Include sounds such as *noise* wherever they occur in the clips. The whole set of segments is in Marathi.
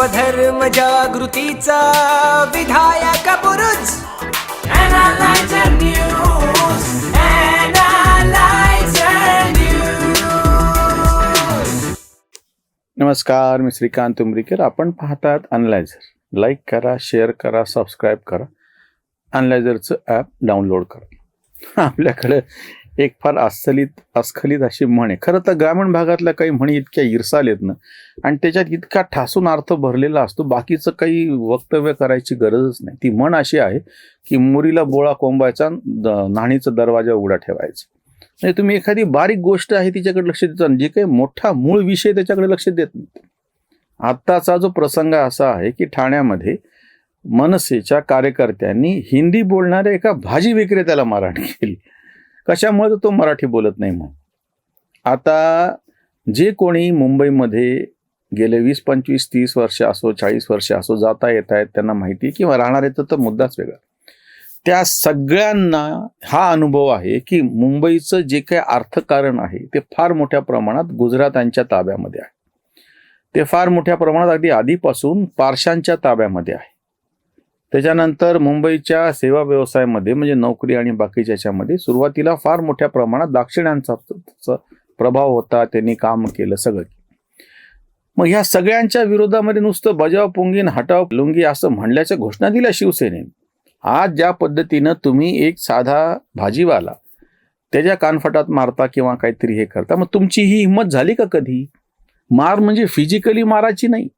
स्वधर्म जागृतीचा विधायक News. नमस्कार मी श्रीकांत उमरीकर. आपण पाहतात अनलायझर लाईक करा शेअर करा सबस्क्राईब करा. अनलायझरचं ॲप डाउनलोड करा. *laughs* आपल्याकडे एक फार अस्खलित अस्खलित अशी म्हण आहे. खरं तर ग्रामीण भागातल्या काही म्हणी इतक्या इरसाल येत ना आणि त्याच्यात इतका ठासून अर्थ भरलेला असतो बाकीचं काही वक्तव्य करायची गरजच नाही. ती म्हण अशी आहे की मुरीला बोळा कोंबायचा द- न्हाणीचा दरवाजा उघडा ठेवायचा. म्हणजे तुम्ही एखादी बारीक गोष्ट आहे तिच्याकडे लक्ष देता जे काही मोठा मूळ विषय त्याच्याकडे लक्ष देत नाही. आत्ताचा जो प्रसंग असा आहे की ठाण्यामध्ये मनसेच्या कार्यकर्त्यांनी हिंदी बोलणाऱ्या एका भाजी विक्रेत्याला मारहाण केली. कशामुळे तो मराठी बोलत नाही म्हणून. आता जे कोणी मुंबईमध्ये गेले वीस पंचवीस तीस वर्ष असो चाळीस वर्ष असो जाता येत आहेत त्यांना माहिती किंवा राहणार येतं तर मुद्दाच वेगळा. त्या सगळ्यांना हा अनुभव आहे की मुंबईचं जे काही अर्थकारण आहे ते फार मोठ्या प्रमाणात गुजरातांच्या ताब्यामध्ये आहे. ते फार मोठ्या प्रमाणात अगदी आधीपासून पारशांच्या ताब्यामध्ये आहे. त्याच्यानंतर मुंबईच्या सेवा व्यवसायामध्ये म्हणजे नोकरी आणि बाकीच्या याच्यामध्ये सुरुवातीला फार मोठ्या प्रमाणात दाक्षिण्यांचा प्रभाव होता त्यांनी काम केलं सगळं. मग ह्या सगळ्यांच्या विरोधामध्ये नुसतं बजाव पुंगीन हटाव लुंगी असं म्हणल्याच्या घोषणा दिल्या शिवसेनेने. आज ज्या पद्धतीनं तुम्ही एक साधा भाजीवाला त्याच्या कानफटात मारता किंवा काहीतरी हे करता मग तुमची ही हिंमत झाली का कधी? मार म्हणजे फिजिकली माराची नाही.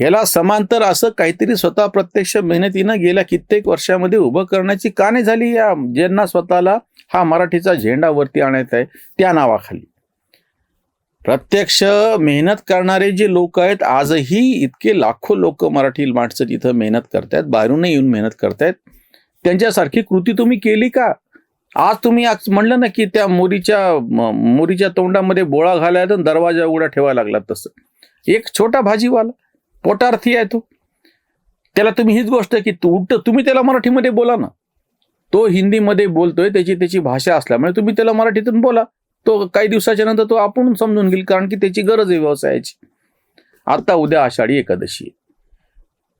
ह्याला समांतर असं काहीतरी स्वतः प्रत्यक्ष मेहनतीनं गेल्या कित्येक वर्षामध्ये उभं करण्याची का नाही झाली या ज्यांना स्वतःला हा मराठीचा झेंडा वरती आणायचा आहे त्या नावाखाली. प्रत्यक्ष मेहनत करणारे जे लोक आहेत आजही इतके लाखो लोक मराठी माणसं तिथं मेहनत करतायत बाहेरूनही येऊन मेहनत करतायत. त्यांच्यासारखी कृती तुम्ही केली का? आज तुम्ही आज म्हणलं ना की त्या मोरीच्या मोरीच्या तोंडामध्ये बोळा घालायचा आणि दरवाजा उघडा ठेवायला लागला तसं. एक छोटा भाजीवाला. पोटार्थी आहे तो. त्याला तुम्ही हीच गोष्ट की तू उलट तुम्ही त्याला मराठीमध्ये बोला ना. तो हिंदीमध्ये बोलतोय त्याची त्याची भाषा असल्यामुळे तुम्ही त्याला मराठीतून बोला. तो काही दिवसाच्या नंतर तो आपण समजून घेईल कारण की त्याची गरज आहे व्यवसायाची. आता उद्या आषाढी एकादशी आहे.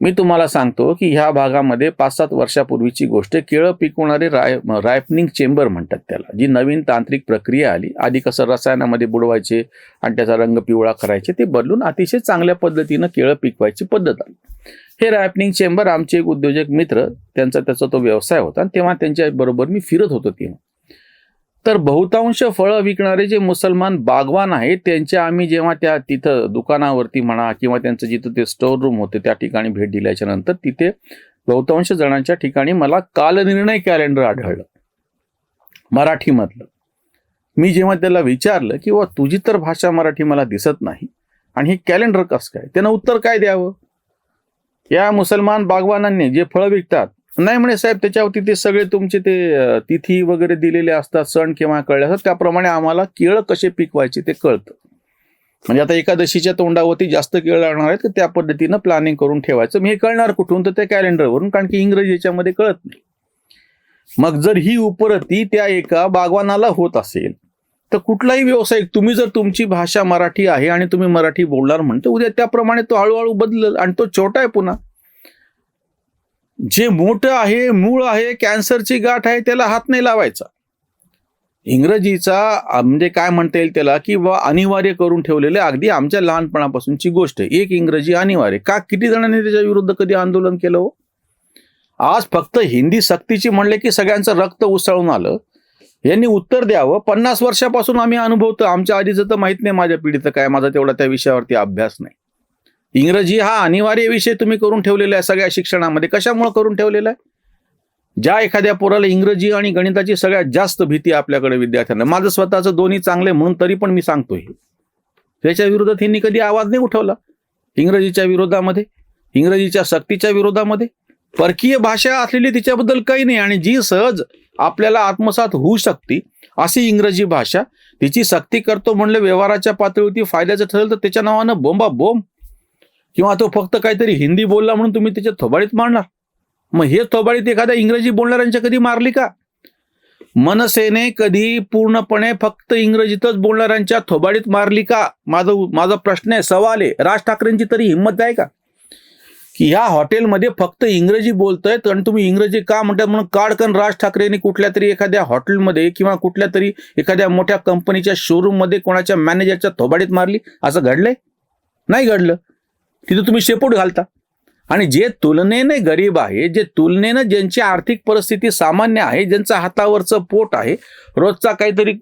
मी तुम्हाला सांगतो की ह्या भागामध्ये पाच सात वर्षापूर्वीची गोष्ट आहे. केळं पिकवणारे राय रायपनिंग चेंबर म्हणतात त्याला. जी नवीन तांत्रिक प्रक्रिया आली. आधी कसं रसायनामध्ये बुडवायचे आणि त्याचा रंग पिवळा करायचे ते बदलून अतिशय चांगल्या पद्धतीनं केळं पिकवायची पद्धत आली. हे रायपनिंग चेंबर आमचे एक उद्योजक मित्र त्यांचा त्याचा तो व्यवसाय होता आणि तेव्हा त्यांच्या बरोबर मी फिरत होतो तेव्हा. तर बहुतांश फळं विकणारे जे मुसलमान बागवान आहेत त्यांच्या आम्ही जेव्हा त्या तिथं दुकानावरती म्हणा किंवा त्यांचं जिथं ते स्टोर रूम होते त्या ठिकाणी भेट दिल्याच्या नंतर तिथे बहुतांश जणांच्या ठिकाणी मला कालनिर्णय कॅलेंडर आढळलं. मराठीमधलं. मी जेव्हा त्याला विचारलं की वा तुझी तर भाषा मराठी मला दिसत नाही. आणि हे कॅलेंडर कसं काय? त्यानं उत्तर काय द्यावं? या मुसलमान बागवानांनी जे फळं विकतात नाही म्हणे साहेब त्याच्यावरती ते सगळे तुमचे ते तिथी वगैरे दिलेले असतात सण किंवा कळले असतात त्याप्रमाणे आम्हाला केळं कसे पिकवायचे ते कळतं. म्हणजे आता एकादशीच्या तोंडावरती जास्त केळं लागणार आहेत तर त्या पद्धतीनं प्लॅनिंग करून ठेवायचं. मी हे कळणार कुठून? तर त्या कॅलेंडरवरून कारण की इंग्रजी याच्यामध्ये कळत नाही. मग जर ही उपरती त्या एका बागवानाला होत असेल तर कुठलाही व्यावसायिक तुम्ही जर तुमची भाषा मराठी आहे आणि तुम्ही मराठी बोलणार म्हणतो उद्या त्याप्रमाणे तो हळूहळू बदलल आणि तो छोटा आहे पुन्हा. जे मोठं आहे मूळ आहे कॅन्सरची गाठ आहे त्याला हात नाही लावायचा. इंग्रजीचा म्हणजे काय म्हणता येईल त्याला की बा अनिवार्य करून ठेवलेले अगदी आमच्या लहानपणापासूनची गोष्ट आहे. एक इंग्रजी अनिवार्य. का किती जणांनी त्याच्या विरुद्ध कधी आंदोलन केलं हो? आज फक्त हिंदी सक्तीची म्हणले की सगळ्यांचं रक्त उसळून आलं. यांनी उत्तर द्यावं. पन्नास वर्षापासून आम्ही अनुभवतो आमच्या आधीचं तर माहीत नाही माझ्या पिढीचं काय. माझा तेवढा त्या विषयावरती अभ्यास नाही. इंग्रजी हा अनिवार्य विषय तुम्ही करून ठेवलेला आहे सगळ्या शिक्षणामध्ये. कशामुळे करून ठेवलेला आहे? ज्या एखाद्या पोराला इंग्रजी आणि गणिताची सगळ्यात जास्त भीती आपल्याकडे विद्यार्थ्यांना माझं स्वतःचं दोन्ही चांगले म्हणून तरी पण मी सांगतोय. त्याच्या विरोधात ह्यांनी कधी आवाज नाही उठवला. इंग्रजीच्या विरोधामध्ये इंग्रजीच्या सक्तीच्या विरोधामध्ये. परकीय भाषा असलेली तिच्याबद्दल काही नाही आणि जी सहज आपल्याला आत्मसात होऊ शकते अशी इंग्रजी भाषा तिची सक्ती करतो म्हणलं व्यवहाराच्या पातळीवरती फायद्याचं ठरेल तर त्याच्या नावानं बोंबा बोंब किंवा तो फक्त काहीतरी हिंदी बोलला म्हणून तुम्ही त्याच्या थोबाडीत मारणार मग हे थोबाडीत एखाद्या इंग्रजी बोलणाऱ्यांच्या कधी मारली का? मनसेने कधी पूर्णपणे फक्त इंग्रजीतच बोलणाऱ्यांच्या थोबाडीत मारली का? माझं माझा प्रश्न आहे सवाल आहे. राज ठाकरेंची तरी हिंमत आहे का? की ह्या हॉटेलमध्ये फक्त इंग्रजी बोलतायत आणि तुम्ही इंग्रजी का म्हणतात म्हणून काडकन राज ठाकरेंनी कुठल्या तरी एखाद्या हॉटेलमध्ये किंवा कुठल्या तरी एखाद्या मोठ्या कंपनीच्या शोरूममध्ये कोणाच्या मॅनेजरच्या थोबाडीत मारली? असं घडलंय? नाही घडलं. तिथं तुम्ही शेपूट घालता. आणि जे तुलनेने गरीब आहे जे तुलनेनं ज्यांची आर्थिक परिस्थिती सामान्य आहे ज्यांचं हातावरचं पोट आहे रोजचा काहीतरी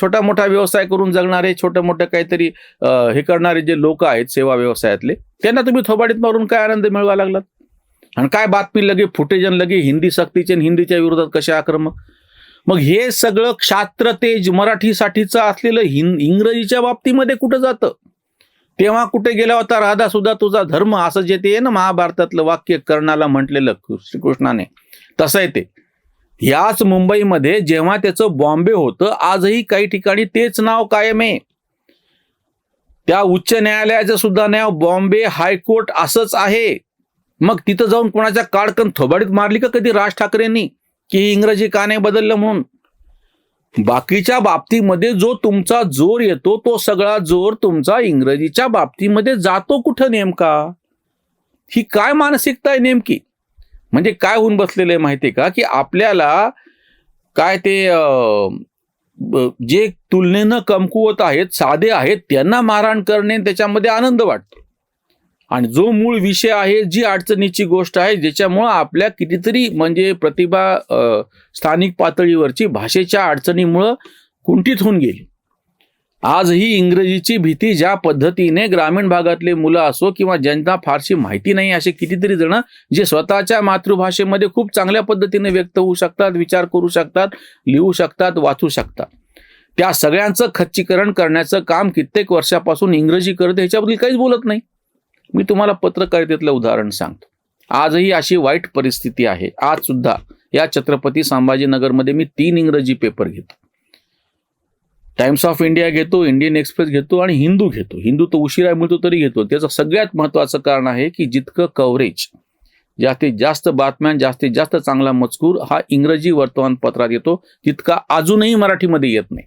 छोटा मोठा व्यवसाय करून जगणारे छोटं मोठं काहीतरी हे करणारे जे लोक आहेत सेवा व्यवसायातले त्यांना तुम्ही थोबाडीत मारून काय आनंद मिळवा लागलात? आणि काय बातमी लगे फुटेज लगे हिंदी सक्तीचे हिंदीच्या विरोधात कसे आक्रमक? मग हे सगळं क्षात्र तेज मराठीसाठीचं असलेलं हिं इंग्रजीच्या बाबतीमध्ये कुठं जातं? तेव्हा कुठे गेला होता राधा सुद्धा तुझा धर्म असं जे ते ना महाभारतातलं वाक्य कर्णाला म्हटलेलं श्रीकृष्णाने तसं आहे ते. याच मुंबईमध्ये जेव्हा त्याचं बॉम्बे होतं आजही काही ठिकाणी तेच नाव कायम आहे. त्या उच्च न्यायालयाचं सुद्धा नाव बॉम्बे हायकोर्ट असंच आहे. मग तिथं जाऊन कोणाच्या काडकन थोबाडीत मारली का कधी राज ठाकरेंनी की इंग्रजी का नाही बदललं म्हणून? बाकीच्या बाबतीमध्ये जो तुमचा जोर येतो तो सगळा जोर तुमचा इंग्रजीच्या बाबतीमध्ये जातो कुठं नेमका? ही काय मानसिकता आहे नेमकी? म्हणजे काय होऊन बसलेलं आहे माहिती आहे का? की आपल्याला काय ते जे तुलनेनं कमकुवत आहेत साधे आहेत त्यांना मारहाण करणे त्याच्यामध्ये आनंद वाटतो. आणि जो मूळ विषय आहे जी अडचणीची गोष्ट आहे ज्याच्यामुळं आपल्या कितीतरी म्हणजे प्रतिभा स्थानिक पातळीवरची भाषेच्या अडचणीमुळं कुंठित होऊन गेली. आजही इंग्रजीची भीती ज्या पद्धतीने ग्रामीण भागातले मुलं असो किंवा ज्यांना फारशी माहिती नाही असे कितीतरी जण जे स्वतःच्या मातृभाषेमध्ये खूप चांगल्या पद्धतीने व्यक्त होऊ शकतात विचार करू शकतात लिहू शकतात वाचू शकतात. त्या सगळ्यांचं खच्चीकरण करण्याचं काम कित्येक वर्षापासून इंग्रजी करते ह्याच्याबद्दल काहीच बोलत नाही. मी तुम्हाला पत्रकारितेतलं उदाहरण सांगतो. आजही अशी वाईट परिस्थिती आहे. आज सुद्धा या छत्रपती संभाजीनगरमध्ये मी तीन इंग्रजी पेपर घेतो. टाइम्स ऑफ इंडिया घेतो इंडियन एक्सप्रेस घेतो आणि हिंदू घेतो. हिंदू तो उशिरा मिळतो तरी घेतो. त्याचं सगळ्यात महत्त्वाचं कारण आहे की जितकं कव्हरेज जास्तीत जास्त बातम्या जास्तीत जास्त चांगला मजकूर हा इंग्रजी वर्तमानपत्रात येतो. तितका अजूनही मराठीमध्ये येत नाही.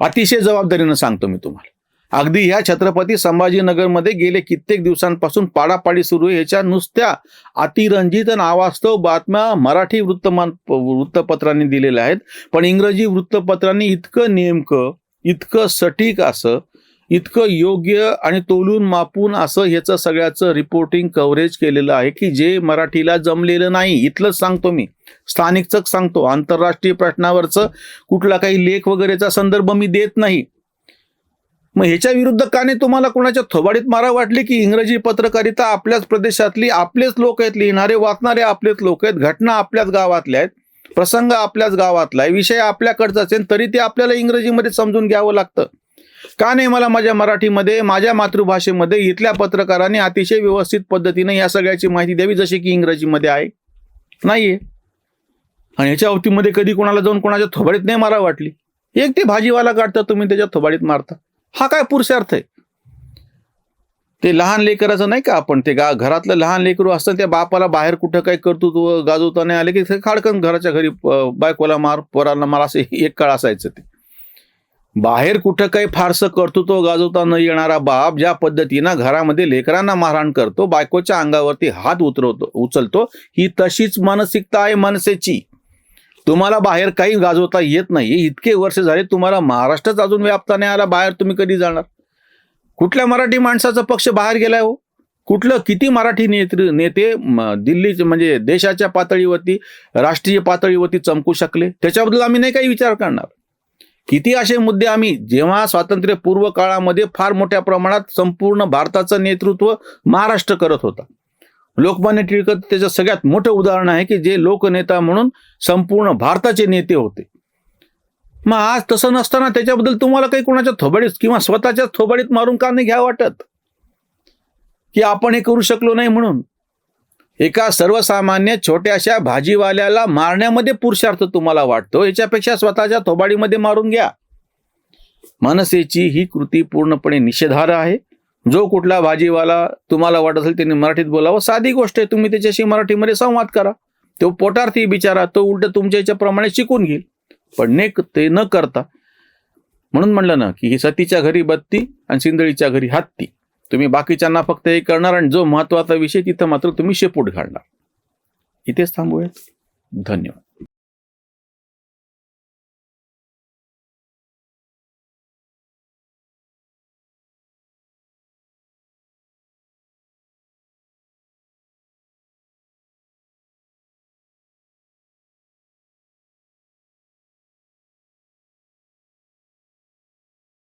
अतिशय जबाबदारीनं सांगतो मी तुम्हाला. अगदी ह्या छत्रपती संभाजीनगरमध्ये गेले कित्येक दिवसांपासून पाडापाडी सुरू आहे. याच्या नुसत्या अतिरंजित आणि बातम्या मराठी वृत्तमान वृत्तपत्रांनी दिलेल्या आहेत. पण इंग्रजी वृत्तपत्रांनी इतकं नेमकं इतकं सटीक असं इतकं योग्य आणि तोलून मापून असं ह्याचं सगळ्याचं रिपोर्टिंग कव्हरेज केलेलं आहे की जे मराठीला जमलेलं नाही. इथलंच सांगतो मी. स्थानिकच सांगतो. आंतरराष्ट्रीय प्रश्नावरचं कुठला काही लेख वगैरेचा संदर्भ मी देत नाही. मग ह्याच्या विरुद्ध का नाही तुम्हाला कोणाच्या थोबाडीत मारा वाटली की इंग्रजी पत्रकारिता आपल्याच प्रदेशातली आपलेच लोक आहेत लिहिणारे वाचणारे आपलेच लोक आहेत घटना आपल्याच गावातल्या आहेत प्रसंग आपल्याच गावातला आहे विषय आपल्याकडचा असेल तरी ते आपल्याला इंग्रजीमध्ये समजून घ्यावं लागतं. का नाही मला माझ्या मराठीमध्ये माझ्या मातृभाषेमध्ये इथल्या पत्रकारांनी अतिशय व्यवस्थित पद्धतीने या सगळ्याची माहिती द्यावी जशी की इंग्रजीमध्ये आहे. नाहीये. आणि ह्याच्या अवतीमध्ये कधी कोणाला जाऊन कोणाच्या थोबाडीत नाही मारा वाटली. एक ते भाजीवाला काढता तुम्ही त्याच्या थोबाडीत मारता. हा काय पुरुषार्थ आहे? ते लहान लेकराचं नाही का आपण ते गा घरातलं लहान लेकरू असतं त्या बापाला बाहेर कुठं काही कर्तृत्व गाजवता नाही आले की खाडकन घराच्या घरी बायकोला मार पोराला मार असं *laughs* एक काळ असायचं ते. बाहेर कुठं काही फारसं कर्तृत्व गाजवता न येणारा बाप ज्या पद्धतीनं घरामध्ये लेकरांना मारहाण करतो बायकोच्या अंगावरती हात उतरवतो उचलतो ही तशीच मानसिकता आहे मनसेची. तुम्हाला बाहेर काही गाजवता येत नाही. इतके वर्ष झाले तुम्हाला महाराष्ट्रच अजून व्यापता नाही आला. बाहेर तुम्ही कधी जाणार? कुठल्या मराठी माणसाचा पक्ष बाहेर गेलाय हो? कुठलं किती मराठी नेते नेते दिल्लीचे म्हणजे देशाच्या पातळीवरती राष्ट्रीय पातळीवरती चमकू शकले? त्याच्याबद्दल आम्ही नाही काही विचार करणार. किती असे मुद्दे आम्ही जेव्हा स्वातंत्र्यपूर्व काळामध्ये फार मोठ्या प्रमाणात संपूर्ण भारताचं नेतृत्व महाराष्ट्र करत होता. लोकमान्य टिळक त्याचं सगळ्यात मोठं उदाहरण आहे की जे लोकनेता म्हणून संपूर्ण भारताचे नेते होते. मग आज तसं नसताना त्याच्याबद्दल तुम्हाला काही कोणाच्या थोबाडीत किंवा स्वतःच्या थोबाडीत मारून का नाही घ्या वाटत? की आपण हे करू शकलो नाही म्हणून? एका सर्वसामान्य छोट्याशा भाजीवाल्याला मारण्यामध्ये पुरुषार्थ तुम्हाला वाटतो? याच्यापेक्षा स्वतःच्या थोबाडीमध्ये मारून घ्या. मनसेची ही कृती पूर्णपणे निषेधार्ह आहे. जो कुठला भाजीवाला तुम्हाला वाटत असेल त्यांनी मराठीत बोलावं साधी गोष्ट आहे. तुम्ही त्याच्याशी मराठीमध्ये संवाद करा. तो पोटार्थी बिचारा तो उलट तुमच्या याच्याप्रमाणे शिकून घेईल. पण ने ते न करता म्हणून म्हणलं ना की ही सतीच्या घरी बत्ती आणि सिंदळीच्या घरी हत्ती. तुम्ही बाकीच्यांना फक्त हे करणार आणि जो महत्त्वाचा विषय तिथं मात्र तुम्ही शेपूट घालणार. इथेच थांबूयात. धन्यवाद.